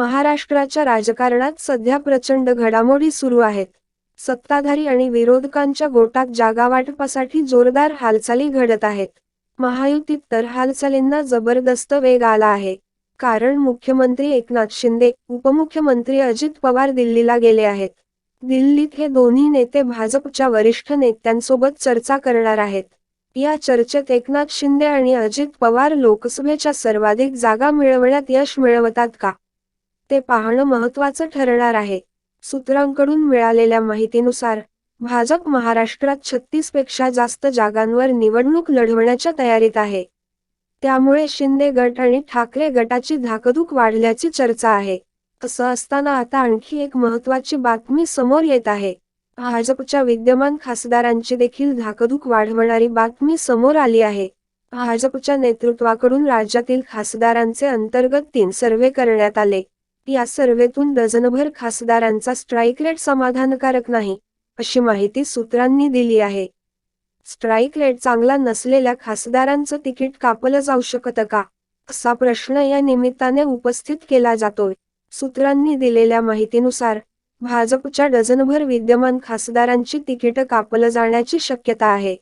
महाराष्ट्राच्या राजकारणात सध्या प्रचंड घडामोडी सुरू आहेत. सत्ताधारी आणि विरोधकांच्या गोटात जागावाटपासाठी जोरदार हालचाली घडत आहेत. महायुतीत तर हालचालींना जबरदस्त वेग आला आहे. कारण मुख्यमंत्री एकनाथ शिंदे उपमुख्यमंत्री अजित पवार दिल्लीला गेले आहेत. दिल्लीत हे दोन्ही नेते भाजपच्या वरिष्ठ नेत्यांसोबत चर्चा करणार आहेत. या चर्चेत एकनाथ शिंदे आणि अजित पवार लोकसभेच्या सर्वाधिक जागा मिळवण्यात यश मिळवतात का? ते पाहणं महत्त्वाचं ठरणार आहे. सूत्रांकडून मिळालेल्या माहितीनुसार भाजप महाराष्ट्रात छत्तीसपेक्षा जास्त जागांवर निवडणूक लढवण्याच्या तयारीत आहे. त्यामुळे शिंदे गट आणि ठाकरे गटाची धाकधूक वाढल्याची चर्चा आहे. असं असताना आता आणखी एक महत्त्वाची बातमी समोर येत आहे. भाजपच्या विद्यमान खासदारांची देखील धाकधूक वाढवणारी बातमी समोर आली आहे. भाजपच्या नेतृत्वाकडून राज्यातील खासदारांचे अंतर्गत तीन सर्वे करण्यात आले. या सर्वेतून डझनभर खासदारांचा स्ट्राईक रेट समाधानकारक नाही अशी माहिती सूत्रांनी दिली आहे. स्ट्राईक रेट चांगला नसलेल्या खासदारांचं तिकीट कापलं जाऊ शकतं का? असा प्रश्न या निमित्ताने उपस्थित केला जातोय. सूत्रांनी दिलेल्या माहितीनुसार भाजपच्या डझनभर विद्यमान खासदारांची तिकीटं कापलं जाण्याची शक्यता आहे.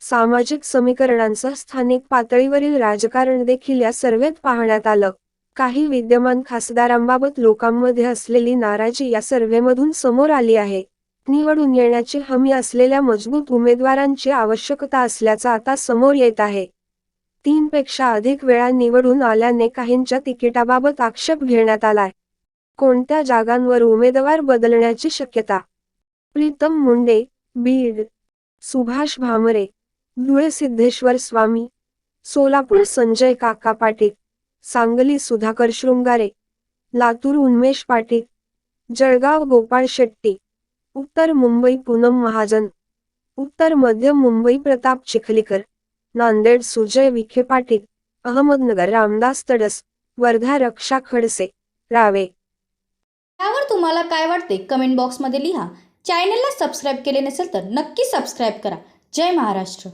सामाजिक समीकरणांसह स्थानिक पातळीवरील राजकारण देखील या सर्वेत पाहण्यात आलं. काही विद्यमान खासदारांबाबत लोकांमध्ये असलेली नाराजी या सर्व्हेमधून समोर आली आहे. निवडून येण्याची हमी असलेल्या मजबूत उमेदवारांची आवश्यकता असल्याचा आता समोर येत आहे. तीनपेक्षा अधिक वेळा निवडून आल्याने काहींच्या तिकिटाबाबत आक्षेप घेण्यात आलाय. कोणत्या जागांवर उमेदवार बदलण्याची शक्यता? प्रीतम मुंडे बीड. सुभाष भामरे धुळे सिद्धेश्वर स्वामी सोलापूर संजय काका पाटील. सांगली सुधाकर शृंगारे लातूर उन्मेष पाटील जळगाव गोपाळ शेट्टी उत्तर मुंबई पूनम महाजन उत्तर मध्य मुंबई प्रताप चिखलीकर नांदेड सुजय विखे पाटील अहमदनगर रामदास तडस वर्धा रक्षा खडसे रावे. यावर तुम्हाला काय वाटते कमेंट बॉक्समध्ये लिहा. चॅनलला सबस्क्राईब केले नसेल तर नक्की सबस्क्राईब करा. जय महाराष्ट्र.